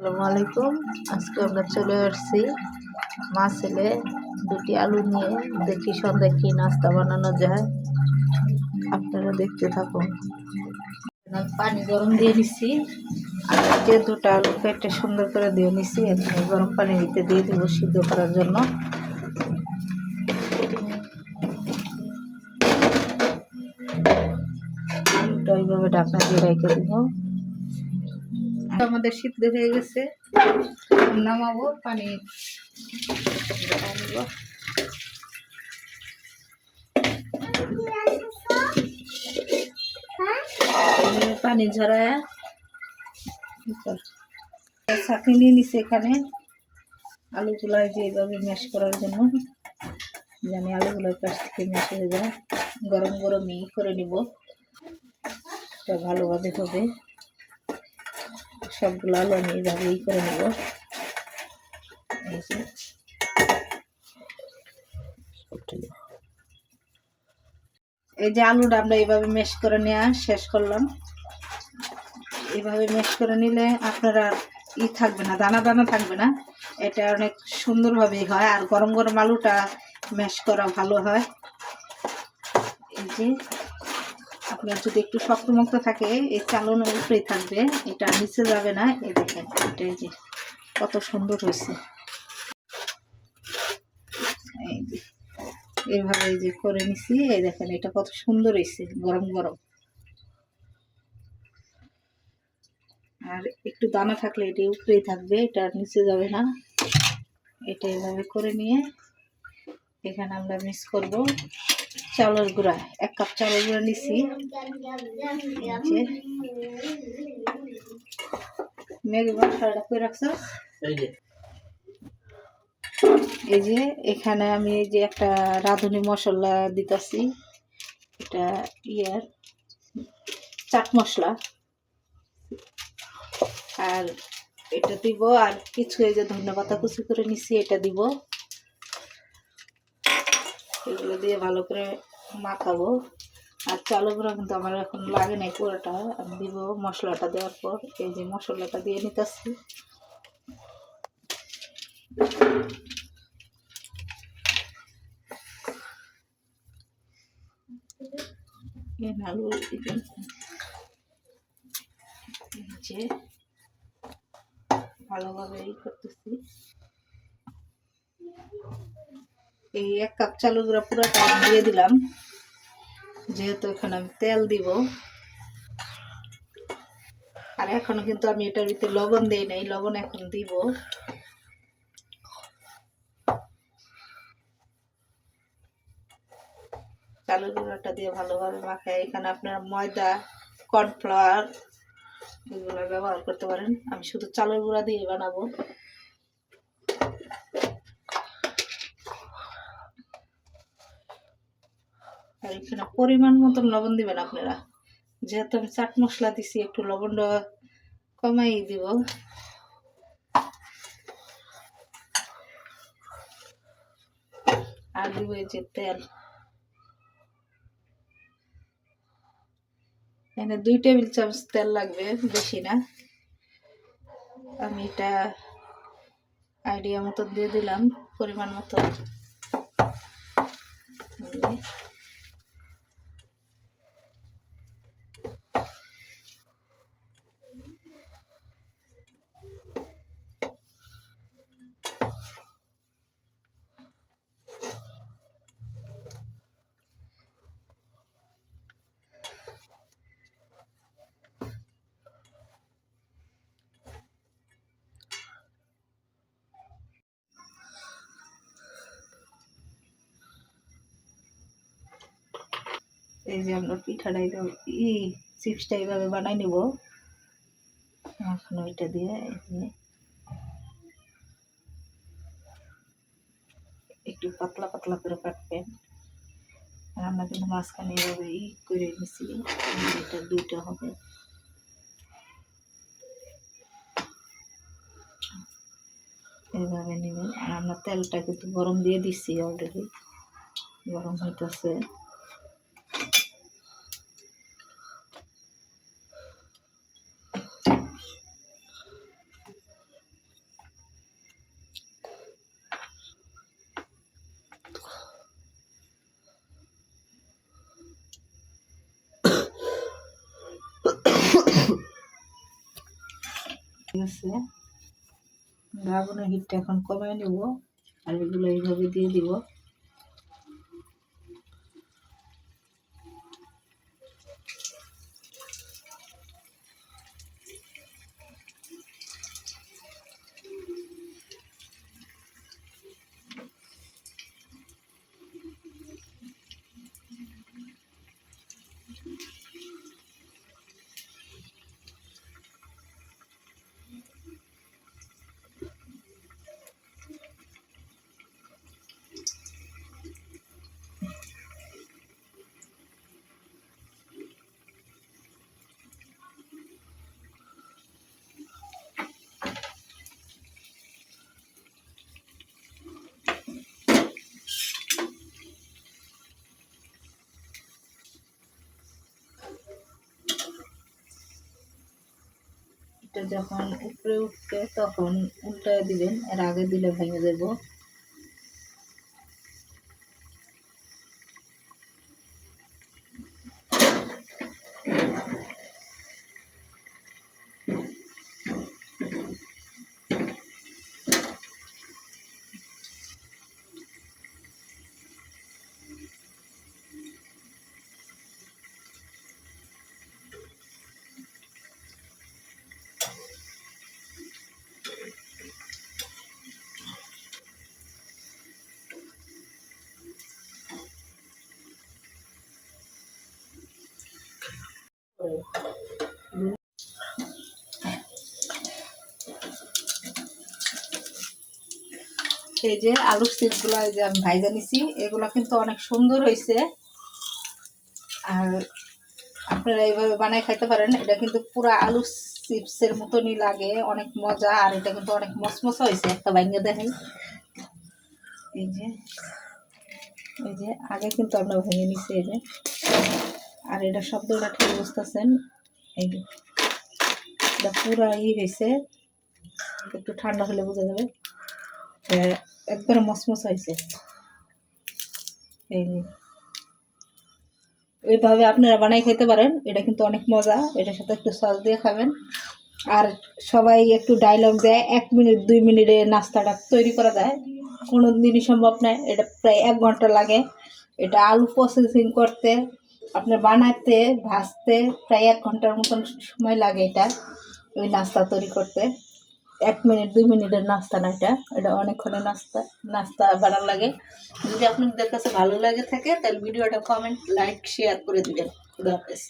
আসসালামু আলাইকুম। আজকে আমরা চলে আসছি মা ছেলে দুটি আলু নিয়ে। দেখি সন্ধ্যায় কি নাস্তা বানানো যায়। আপনারা দেখতে থাকুন। পানি গরম দিয়ে নিচ্ছি আর যে দুটো আলু কেটে সুন্দর করে দিয়ে নিচ্ছি এখানে গরম পানি দিতে দিয়ে দেবো সিদ্ধ করার জন্য। আলুটা ওইভাবে ঢাকনা দিয়ে রেখে দেবো। আমাদের সিদ্ধ হয়ে গেছে। নামাবো, পানি পানি ঝরায় চাকনি নিয়ে নিছে এখানে। আলুগুলো এই যে এইভাবে ম্যাশ করার জন্য, জানি আলুগুলো কাছ থেকে ম্যাশ হয়ে যায় গরম গরম ই করে নিব। ভালোভাবে হবে। সবগুলো আলু আমি এইভাবে ই করে নেব। এই যে। আলুটা আমরা এইভাবে মেশ করে নেওয়া শেষ করলাম। এইভাবে মেশ করে নিলে আপনার ই থাকবে না, দানা দানা থাকবে না। এটা অনেক সুন্দরভাবেই হয় আর গরম গরম আলুটা ম্যাশ করা ভালো হয়। এই যে। আপনার যদি একটু শক্তমুক্ত থাকে, এই চালনের উপরেই থাকবে। এটা নিচে যাবে না, এই দেখেন, এটা যে কত সুন্দর হয়েছে। এই যে, এইভাবে এই যে করে নিছি, এই দেখেন, এটা কত সুন্দর হয়েছে, গরম গরম। আর একটু দানা থাকলে এটা উপরেই থাকবে, এটা নিচে যাবে না। এটা এইভাবে করে নিয়ে, এখানে আমরা মিক্স করব। চালের গুঁড়া এক কাপ চালের গুঁড়া নিছি। মেঘ মশলাটা করে রাখছো? এই যে। এখানে আমি এই যে একটা রাঁধুনি মশলা দিতেছি। এটা ইয়ার চাট মশলা। আর এটা দিব আর কিছু এই যে ধন্যবাদ কুচি করে নিছি এটা দিব। এগুলো দিয়ে ভালো করে মাখাবো। আর চালু গুঁড়া কিন্তু আমার এখন লাগে নাই পুরোটা। আমি দিব মশলাটা দেওয়ার পর, এই যে মশলাটা দিয়ে নিতেছি। ভালোভাবে এই করতেছি। এই এক কাপ চালু গুঁড়া পুরোটা দিয়ে দিলাম। যেহেতু এখানে আমি তেল দিব। আর এখনও কিন্তু আমি এটার ভিতরে লবণ দিই নাই, লবণ এখন দিব। চালের গুঁড়োটা দিয়ে ভালোভাবে মাখায়। এখানে আপনার ময়দা, কর্নফ্লাওয়ার এগুলো ব্যবহার করতে পারেন। আমি শুধু চালের গুঁড়া দিয়ে বানাবো। আর এখানে পরিমাণ মতন লবণ দিবেন আপনারা। যেহেতু আমি চাট মশলা দিছি, একটু লবণটা কমাই দিব। আর দিব এই যে তেল। এখানে দুই টেবিল চামচ তেল লাগবে, বেশি না। আমি এটা আইডিয়া মতো দিয়ে দিলাম, পরিমাণ মতো এই যে আমরা পিঠাটা এইভাবে ই চিপসটা এইভাবে বানাই নিব। এখন ওইটা দিয়ে একটু পাতলা পাতলা করে কাটবেন। আর আমরা কিন্তু মাঝখানে এইভাবে ই করে নিছি, এটা দুইটা হবে। এইভাবে নেবেন। আর আমরা তেলটা কিন্তু গরম দিয়ে দিচ্ছি অলরেডি গরম হইতেছে। গেছে আগুনের হিটটা এখন কমাই নেব আর এগুলো এইভাবে দিয়ে দিব। যখন উপরে উঠবে তখন উল্টায় দিবেন এর আগে দিলে ভেঙে দেব। এই যে আলুর চিপসগুলো যে আমি ভাইজা নিছি, এগুলো কিন্তু অনেক সুন্দর হয়েছে আর আপনারা এইভাবে বানায় খাইতে পারেন, এটা কিন্তু পুরো আলু চিপসের মতনই লাগে, অনেক মজা, আর এটা কিন্তু অনেক মসমসা হয়েছে একটা ভাঙ্গে দেখেন। এই যে এই যে, আগে কিন্তু আমরা ভেঙে নিছি, এই যে। আর এটা শব্দটা ঠিক বুঝতেছেন? এই এটা পুরা ই হয়েছে একটু ঠান্ডা হলে বোঝা যাবে। একবারে মসমস হয়েছে এই এইভাবে আপনারা বানাই খেতে পারেন, এটা কিন্তু অনেক মজা। এটার সাথে একটু সস দিয়ে খাবেন। আর সবাই একটু ডায়লগ দেয়, এক মিনিট, দুই মিনিটে নাস্তাটা তৈরি করা যায়। কোনো দিনই সম্ভব নয়, এটা প্রায় এক ঘণ্টা লাগে। এটা আলু প্রসেসিং করতে। আপনার বানাতে ভাজতে প্রায় এক ঘণ্টার মতন সময় লাগে এটা, ওই নাস্তা তৈরি করতে। এক মিনিট, দুই মিনিটের নাস্তা না এটা এটা অনেকক্ষণের নাস্তা নাস্তা বানার লাগে। যদি আপনাদের কাছে ভালো লাগে থাকে, তাহলে ভিডিওটা কমেন্ট লাইক শেয়ার করে দিবেন। খুদা হাফেজ।